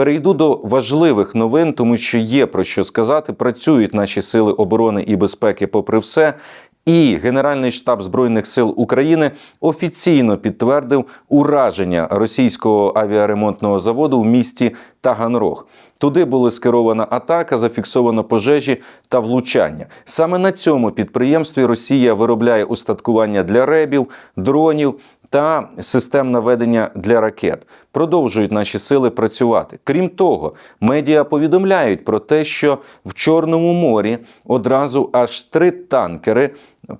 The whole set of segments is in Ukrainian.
Перейду до важливих новин, тому що є про що сказати. Працюють наші сили оборони і безпеки, попри все. І Генеральний штаб збройних сил України офіційно підтвердив ураження російського авіаремонтного заводу в місті Таганрог. Туди була скерована атака, зафіксовано пожежі та влучання. Саме на цьому підприємстві Росія виробляє устаткування для ребів, дронів та систем наведення для ракет. Продовжують наші сили працювати. Крім того, медіа повідомляють про те, що в Чорному морі одразу аж три танкери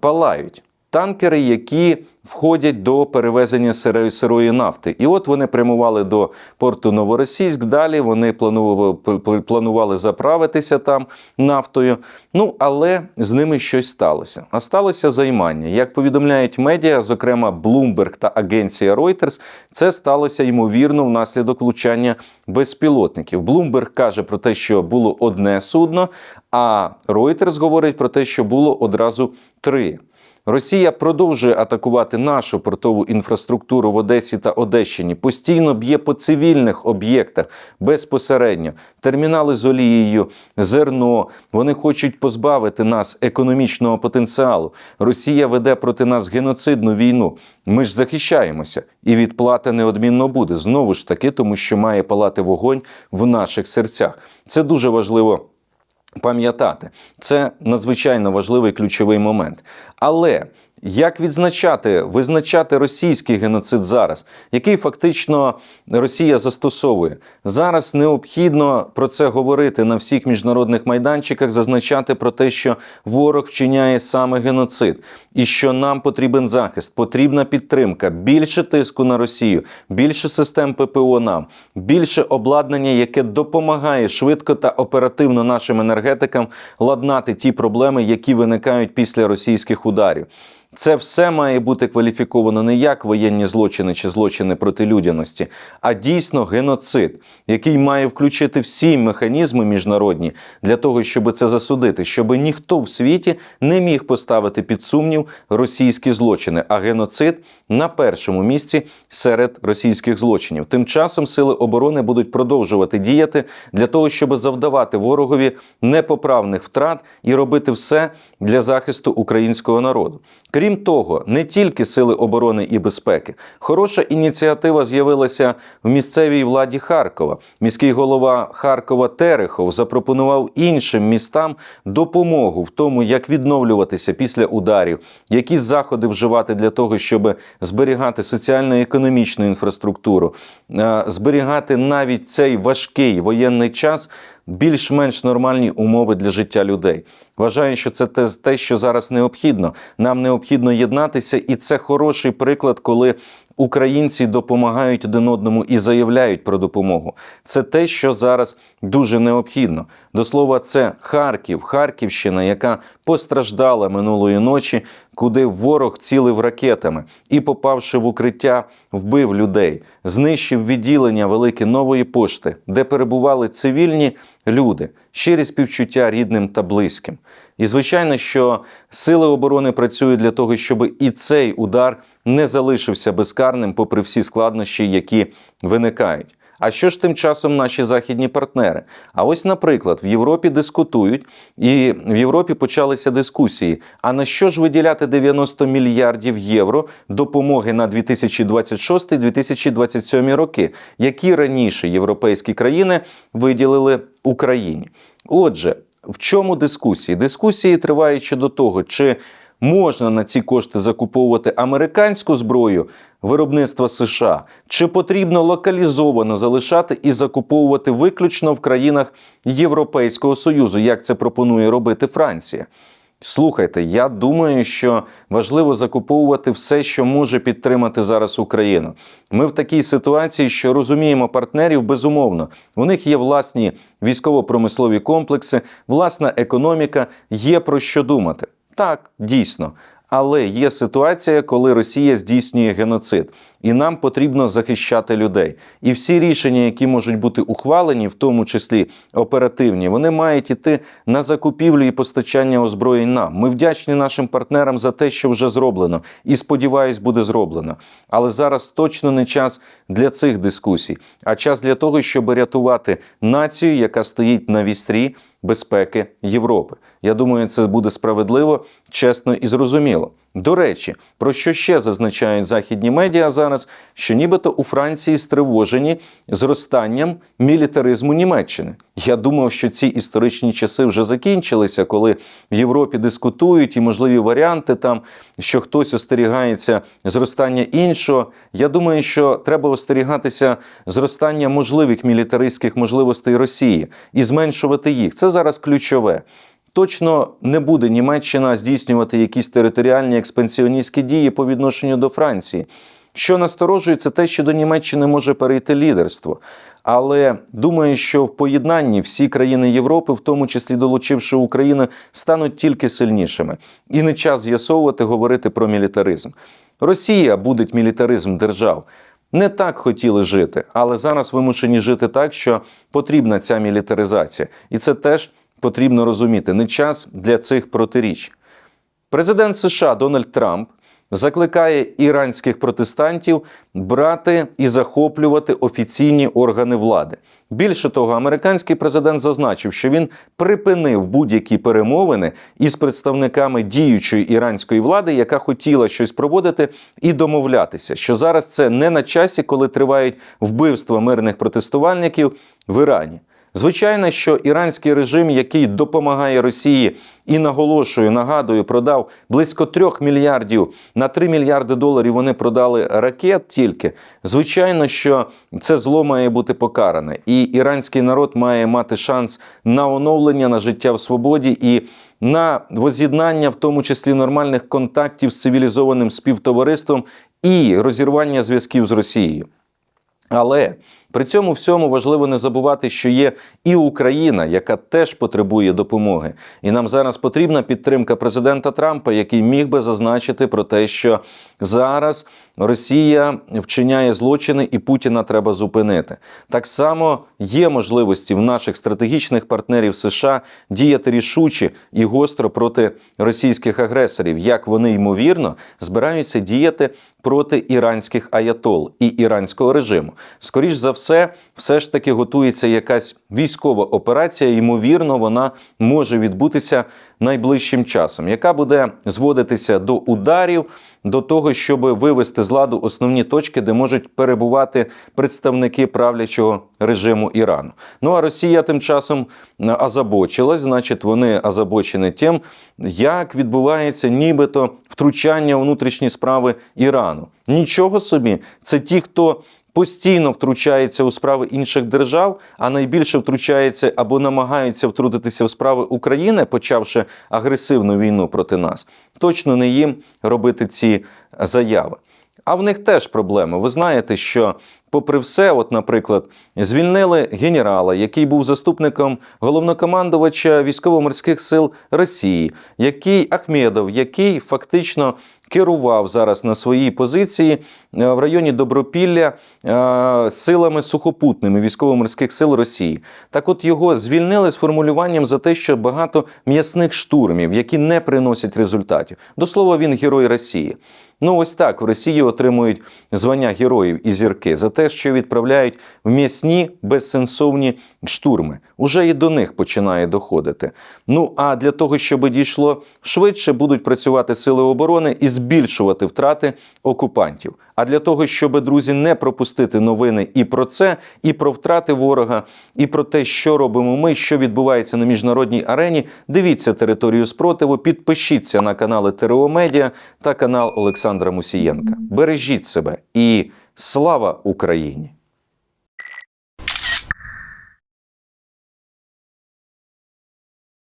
палають. Танкери, які входять до перевезення сирої, сирої нафти. І от вони прямували до порту Новоросійськ. Далі вони планували, планували заправитися там нафтою. Ну, але з ними щось сталося. А сталося займання. Як повідомляють медіа, зокрема Bloomberg та агенція Reuters, це сталося ймовірно внаслідок влучання безпілотників. Bloomberg каже про те, що було одне судно, а Reuters говорить про те, що було одразу три. Росія продовжує атакувати нашу портову інфраструктуру в Одесі та Одещині. Постійно б'є по цивільних об'єктах безпосередньо. Термінали з олією, зерно. Вони хочуть позбавити нас економічного потенціалу. Росія веде проти нас геноцидну війну. Ми ж захищаємося, і відплата неодмінно буде знову ж таки, тому що має палати вогонь в наших серцях. Це дуже важливо. Пам'ятати, це надзвичайно важливий ключовий момент. Але як відзначати, визначати російський геноцид зараз, який фактично Росія застосовує? Зараз необхідно про це говорити на всіх міжнародних майданчиках, зазначати про те, що ворог вчиняє саме геноцид, і що нам потрібен захист, потрібна підтримка, більше тиску на Росію, більше систем ППО нам, більше обладнання, яке допомагає швидко та оперативно нашим енергетикам ладнати ті проблеми, які виникають після російських ударів. Це все має бути кваліфіковано не як воєнні злочини чи злочини проти людяності, а дійсно геноцид, який має включити всі механізми міжнародні для того, щоб це засудити, щоб ніхто в світі не міг поставити під сумнів російські злочини, а геноцид на першому місці серед російських злочинів. Тим часом сили оборони будуть продовжувати діяти для того, щоб завдавати ворогові непоправних втрат і робити все для захисту українського народу. Крім того, не тільки сили оборони і безпеки, хороша ініціатива з'явилася в місцевій владі Харкова. Міський голова Харкова Терехов запропонував іншим містам допомогу в тому, як відновлюватися після ударів, які заходи вживати для того, щоб зберігати соціально-економічну інфраструктуру, е, зберігати навіть цей важкий воєнний час більш-менш нормальні умови для життя людей. Вважаю, що це те, що зараз необхідно. Нам необхідно єднатися, і це хороший приклад, коли українці допомагають один одному і заявляють про допомогу. Це те, що зараз дуже необхідно. До слова, це Харків, Харківщина, яка постраждала минулої ночі, куди ворог цілив ракетами і, попавши в укриття, вбив людей, знищив відділення велике нової пошти, де перебували цивільні люди, щирі співчуття рідним та близьким. І звичайно, що сили оборони працюють для того, щоб і цей удар не залишився безкарним, попри всі складнощі, які виникають. А що ж тим часом наші західні партнери? А ось, наприклад, в Європі дискутують, і в Європі почалися дискусії. А на що ж виділяти 90 мільярдів євро допомоги на 2026-2027 роки, які раніше європейські країни виділили Україні? Отже, в чому дискусії? Дискусії тривають щодо того, чи можна на ці кошти закуповувати американську зброю виробництва США, чи потрібно локалізовано залишати і закуповувати виключно в країнах Європейського Союзу, як це пропонує робити Франція. Слухайте, я думаю, що важливо закуповувати все, що може підтримати зараз Україну. Ми в такій ситуації, що розуміємо партнерів безумовно. У них є власні військово-промислові комплекси, власна економіка, є про що думати. Так, дійсно. Але є ситуація, коли Росія здійснює геноцид, і нам потрібно захищати людей. І всі рішення, які можуть бути ухвалені, в тому числі оперативні, вони мають іти на закупівлю і постачання озброєнь нам. Ми вдячні нашим партнерам за те, що вже зроблено, і сподіваюсь, буде зроблено. Але зараз точно не час для цих дискусій, а час для того, щоб рятувати націю, яка стоїть на вістрі безпеки Європи. Я думаю, це буде справедливо, чесно і зрозуміло. До речі, про що ще зазначають західні медіа зараз, що нібито у Франції стривожені зростанням мілітаризму Німеччини. Я думав, що ці історичні часи вже закінчилися, коли в Європі дискутують і можливі варіанти там, що хтось остерігається зростання іншого. Я думаю, що треба остерігатися зростання можливих мілітаристських можливостей Росії і зменшувати їх. Це зараз ключове. Точно не буде Німеччина здійснювати якісь територіальні експансіоністські дії по відношенню до Франції. Що насторожує, це те, що до Німеччини може перейти лідерство. Але думаю, що в поєднанні всі країни Європи, в тому числі долучивши Україну, стануть тільки сильнішими. І не час з'ясовувати, говорити про мілітаризм. Росія буде мілітаризм держав. Не так хотіли жити, але зараз вимушені жити так, що потрібна ця мілітаризація. І це теж потрібно розуміти. Не час для цих протиріч. Президент США Дональд Трамп закликає іранських протестантів брати і захоплювати офіційні органи влади. Більше того, американський президент зазначив, що він припинив будь-які перемовини із представниками діючої іранської влади, яка хотіла щось проводити і домовлятися. Що зараз це не на часі, коли тривають вбивства мирних протестувальників в Ірані. Звичайно, що іранський режим, який допомагає Росії і наголошую, нагадую, продав близько трьох мільярдів на 3 мільярди доларів. Вони продали ракет тільки. Звичайно, що це зло має бути покаране, і іранський народ має мати шанс на оновлення, на життя в свободі і на воз'єднання, в тому числі нормальних контактів з цивілізованим співтовариством і розірвання зв'язків з Росією. Але при цьому всьому важливо не забувати, що є і Україна, яка теж потребує допомоги. І нам зараз потрібна підтримка президента Трампа, який міг би зазначити про те, що зараз Росія вчиняє злочини і Путіна треба зупинити. Так само є можливості в наших стратегічних партнерів США діяти рішуче і гостро проти російських агресорів, як вони ймовірно збираються діяти проти іранських аятол і іранського режиму. Скоріш за все, все ж таки готується якась військова операція. Ймовірно, вона може відбутися найближчим часом, яка буде зводитися до ударів, до того, щоб вивести з ладу основні точки, де можуть перебувати представники правлячого режиму Ірану. Ну а Росія тим часом озабочилась, значить, вони озабочені тим, як відбувається нібито втручання у внутрішні справи Ірану. Нічого собі, це ті, хто постійно втручається у справи інших держав, а найбільше втручається або намагаються втрутитися в справи України, почавши агресивну війну проти нас. Точно не їм робити ці заяви. А в них теж проблеми. Ви знаєте, що, попри все, от, наприклад, звільнили генерала, який був заступником головнокомандувача військово-морських сил Росії, який Ахмедов, який фактично керував зараз на своїй позиції е, в районі Добропілля е, силами сухопутними військово-морських сил Росії. Так, от його звільнили з формулюванням за те, що багато м'ясних штурмів, які не приносять результатів. До слова, він герой Росії. Ну, ось так в Росії отримують звання героїв і зірки за те, що відправляють в м'ясні безсенсовні штурми. Уже і до них починає доходити. Ну а для того, щоб дійшло швидше, будуть працювати сили оборони і збільшувати втрати окупантів. А для того, щоб друзі не пропустити новини і про це, і про втрати ворога, і про те, що робимо ми, що відбувається на міжнародній арені. Дивіться територію спротиву, підпишіться на канали ТРО Медіа та канал Олександра Мусієнка. Бережіть себе і слава Україні!